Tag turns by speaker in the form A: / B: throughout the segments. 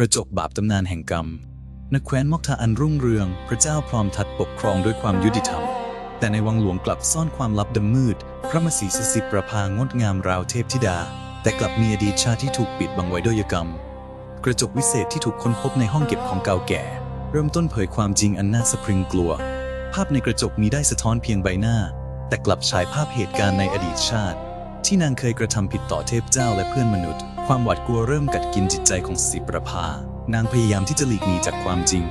A: ระจกบาปตำนานแห่งกรรมนักแคว้นมอกทาอันรุ่งเรือง พระเจ้าพร้อมทัดปกครองด้วยความยุติธรรม แต่ในวังหลวงกลับซ่อนความลับดำมืด พระมสีสสิประพางดงามราวเทพธิดา แต่กลับมีอดีตชาติที่ถูกปิดบังไว้ด้วยยกรรม กระจกวิเศษที่ถูกค้นพบในห้องเก็บของเก่าแก่ เริ่มต้นเผยความจริงอันน่าสะพรึงกลัว ภาพในกระจกมีได้สะท้อนเพียงใบหน้า แต่กลับฉายภาพเหตุการณ์ในอดีตชาติ ที่นางเคยกระทำผิดต่อเทพเจ้าและเพื่อนมนุษย์ ความหวาดกลัวเริ่มกัดกินจิตใจของสิประภา นางพยายามที่จะหลีกหนีจากความจริง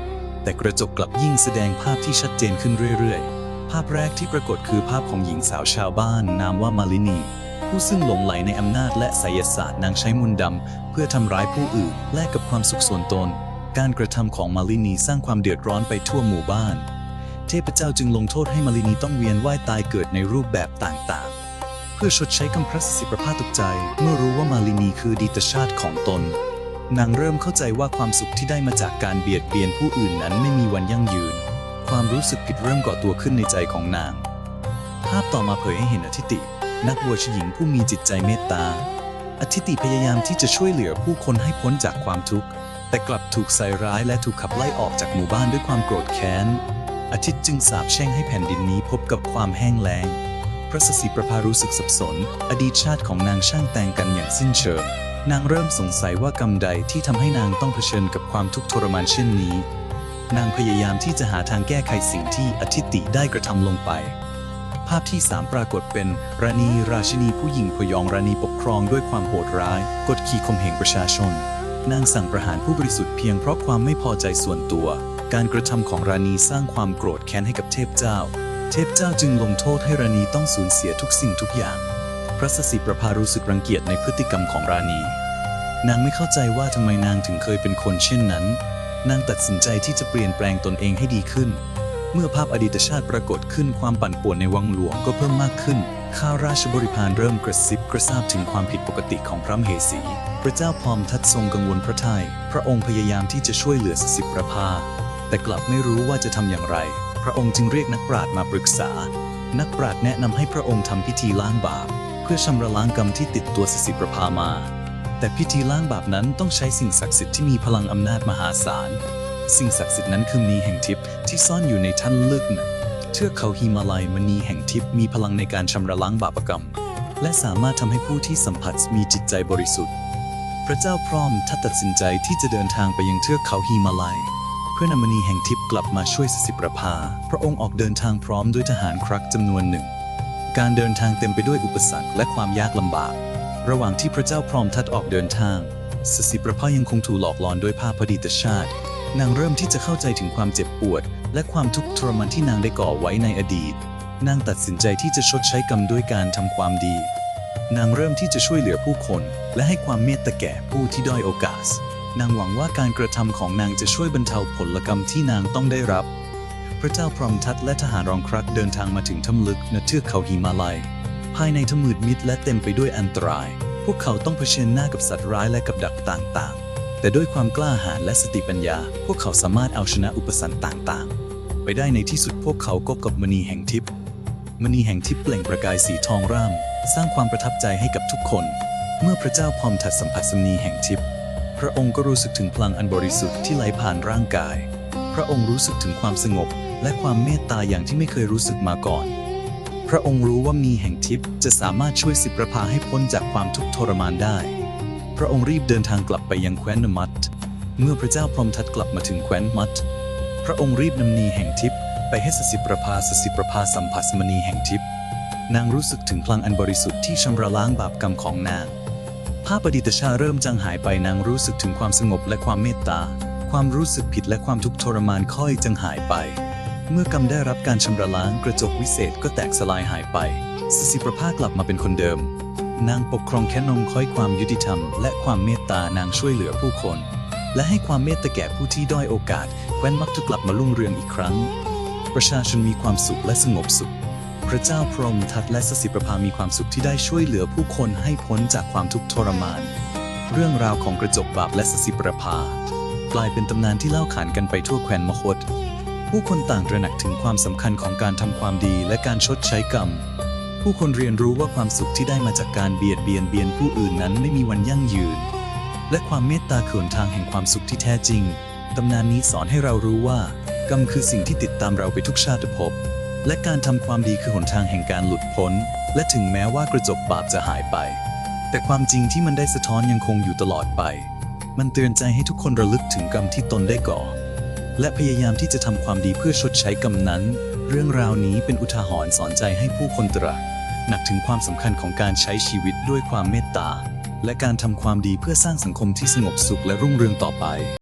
A: แต่กระจกกลับยิ่งแสดงภาพที่ชัดเจนขึ้นเรื่อยๆ ภาพแรกที่ปรากฏคือภาพของหญิงสาวชาวบ้าน นามว่ามาลินี ผู้ซึ่งหลงไหลในอำนาจและไสยศาสตร์นางใช้มนต์ดำเพื่อทำร้ายผู้อื่นแลกกับความสุขส่วนตน การกระทำของมาลินีสร้างความเดือดร้อนไปทั่วหมู่บ้าน เทพเจ้าจึงลงโทษให้มาลินีต้องเวียนว่ายตายเกิดในรูปแบบต่างๆ พื่อชดใช้กรรมพระสิประภาตกใจ เมื่อรู้ว่ามาลินีคือดีตชาติของตน นางเริ่มเข้าใจว่าความสุขที่ได้มาจากการเบียดเบียนผู้อื่นนั้นไม่มีวันยั่งยืน ความรู้สึกผิดเริ่มก่อตัวขึ้นในใจของนาง ภาพต่อมาเผยให้เห็นอธิติ นักบวชหญิงผู้มีจิตใจเมตตาอธิติพยายามที่จะช่วยเหลือผู้คนให้พ้นจากความทุกข์ แต่กลับถูกใส่ร้ายและถูกขับไล่ออกจากหมู่บ้านด้วยความโกรธแค้นอาทิตย์จึงสาปแช่งให้แผ่นดินนี้พบกับความแห้งแล้ง พระสสิประภารู้สึกสับสน อดีตชาติของนางช่างแต่งกันอย่างสิ้นเชิง นางเริ่มสงสัยว่ากรรมใดที่ทำให้นางต้องเผชิญกับความทุกข์ทรมานเช่นนี้ นางพยายามที่จะหาทางแก้ไขสิ่งที่อธิติได้กระทำลงไปภาพที่สามปรากฏเป็น ราณีราชินีผู้หญิงพยองราณีปกครองด้วยความโหดร้าย กดขี่ข่มเหงประชาชน นางสั่งประหารผู้บริสุทธิ์เพียงเพราะความไม่พอใจส่วนตัว การกระทำของราณีสร้างความโกรธแค้นให้กับเทพเจ้า เทพเจ้าจึงลงโทษให้ราณีต้องสูญเสียทุกสิ่งทุกอย่าง พระสสิประภารู้สึกรังเกียจในพฤติกรรมของราณี นางไม่เข้าใจว่าทำไมนางถึงเคยเป็นคนเช่นนั้น นางตัดสินใจที่จะเปลี่ยนแปลงตนเองให้ดีขึ้น เมื่อภาพอดีตชาติปรากฏขึ้นความปั่นป่วนในวังหลวงก็เพิ่มมากขึ้น ข้าราชบริพารเริ่มกระซิบกระซาบถึงความผิดปกติของพระมเหสี พระเจ้าพร้อมทัดทรงกังวลพระทยัยพระองค์พยายามที่จะช่วยเหลือสสิประภาแต่กลับไม่รู้ว่าจะทำอย่างไร ระองค์จึงเรียกนักปราชญ์มาปรึกษา นักปราชญ์แนะนำให้พระองค์ทำพิธีล้างบาป เพื่อชำระล้างกรรมที่ติดตัวสสิประภามา แต่พิธีล้างบาปนั้นต้องใช้สิ่งศักดิ์สิทธิ์ที่มีพลังอำนาจมหาศาล สิ่งศักดิ์สิทธิ์นั้นคือมีแห่งทิพย์ที่ซ่อนอยู่ในท่านลึกนะเทือกเขาฮิมาลัยมณีแห่งทิพย์มีพลังในการชำระล้างบาปกรรม และสามารถทำให้ผู้ที่สัมผัสมีจิตใจบริสุทธิ์ พระเจ้าพร้อมทัดตัดสินใจที่จะเดินทางไปยังเทือกเขาฮิมาลัย พื่อนำมณีแห่งทิพย์กลับมาช่วยสสิประภา พระองค์ออกเดินทางพร้อมด้วยทหารครักจำนวนหนึ่ง การเดินทางเต็มไปด้วยอุปสรรคและความยากลำบาก ระหว่างที่พระเจ้าพร้อมทัดออกเดินทาง สสิประภายังคงถูกหลอกหลอนด้วยภาพพดีตชาติ นางเริ่มที่จะเข้าใจถึงความเจ็บปวด และความทุกข์ทรมานที่นางได้ก่อไว้ในอดีต นางตัดสินใจที่จะชดใช้กรรมด้วยการทำความดี นางเริ่มที่จะช่วยเหลือผู้คน และให้ความเมตตาแก่ผู้ที่ด้อยโอกาส นางหวังว่าการกระทำของนางจะช่วยบรรเทาผลกรรมที่นางต้องได้รับ พระเจ้าพรหมทัตและทหารรองครักเดินทางมาถึงถ้ำลึกณเทือกเขาหิมาลัย ภายในถ้ำมืดมิดและเต็มไปด้วยอันตราย พวกเขาต้องเผชิญหน้ากับสัตว์ร้ายและกับดักต่างๆ แต่ด้วยความกล้าหาญและสติปัญญา พวกเขาสามารถเอาชนะอุปสรรคต่างๆ ไปได้ในที่สุดพวกเขาก็กับมณีแห่งทิพย์มณีแห่งทิพย์เปล่งประกายสีทองร่ำสร้างความประทับใจให้กับทุกคน เมื่อพระเจ้าพรหมทัตสัมผัสมณีแห่งทิพย์ พระองค์ก็รู้สึกถึงพลังอันบริสุทธิ์ที่ไหลผ่านร่างกาย พระองค์รู้สึกถึงความสงบ และความเมตตาอย่างที่ไม่เคยรู้สึกมาก่อน พระองค์รู้ว่ามีแห่งทิพย์จะสามารถช่วยสิบประภาให้พ้นจากความทุกข์ทรมานได้ พระองค์รีบเดินทางกลับไปยังแคว้นนมัตเมื่อพระเจ้าพรหมทัตกลับมาถึงแคว้นมัตพระองค์รีบนำนีแห่งทิพย์ไปให้สสิประภาสสิประภาสัมผัสมณีแห่งทิพย์นางรู้สึกถึงพลังอันบริสุทธิ์ที่ชำระล้างบาปกรรมของนาง ภาพอดีตชาเริ่มจางหายไปนางรู้สึกถึงความสงบและความเมตตา ความรู้สึกผิดและความทุกข์ทรมานค่อยจางหายไป เมื่อกรรมได้รับการชำระล้างกระจกวิเศษก็แตกสลายหายไปสสิประภากลับมาเป็นคนเดิม นางปกครองแค่นงค่อยความยุติธรรม และความเมตตานางช่วยเหลือผู้คน และให้ความเมตตาแก่ผู้ที่ด้อยโอกาสแคว้นมักจะกลับมารุ่งเรืองอีกครั้ง ประชาชนมีความสุขและสงบสุข พระเจ้าพรหมทัตและสสิประภามีความสุขที่ได้ช่วยเหลือผู้คนให้พ้นจากความทุกข์ทรมาน เรื่องราวของกระจกบาปและสสิประภากลายเป็นตำนานที่เล่าขานกันไปทั่วแคว้นมคต ผู้คนต่างตระหนักถึงความสำคัญของการทำความดีและการชดใช้กรรม ผู้คนเรียนรู้ว่าความสุขที่ได้มาจากการเบียดเบียนเบียนผู้อื่นนั้นไม่มีวันยั่งยืน และความเมตตาคือหนทางแห่งความสุขที่แท้จริง ตำนานนี้สอนให้เรารู้ว่า กรรมคือสิ่งที่ติดตามเราไปทุกชาติภพ และการทำความดีคือหนทางแห่งการหลุดพ้น และถึงแม้ว่ากระจกบาปจะหายไป แต่ความจริงที่มันได้สะท้อนยังคงอยู่ตลอดไป มันเตือนใจให้ทุกคนระลึกถึงกรรมที่ตนได้ก่อ และพยายามที่จะทำความดีเพื่อชดใช้กรรมนั้น เรื่องราวนี้เป็นอุทาหรณ์สอนใจให้ผู้คนตระหนักถึงความสำคัญของการใช้ชีวิตด้วยความเมตตา และการทำความดีเพื่อสร้างสังคมที่สงบสุขและรุ่งเรืองต่อไป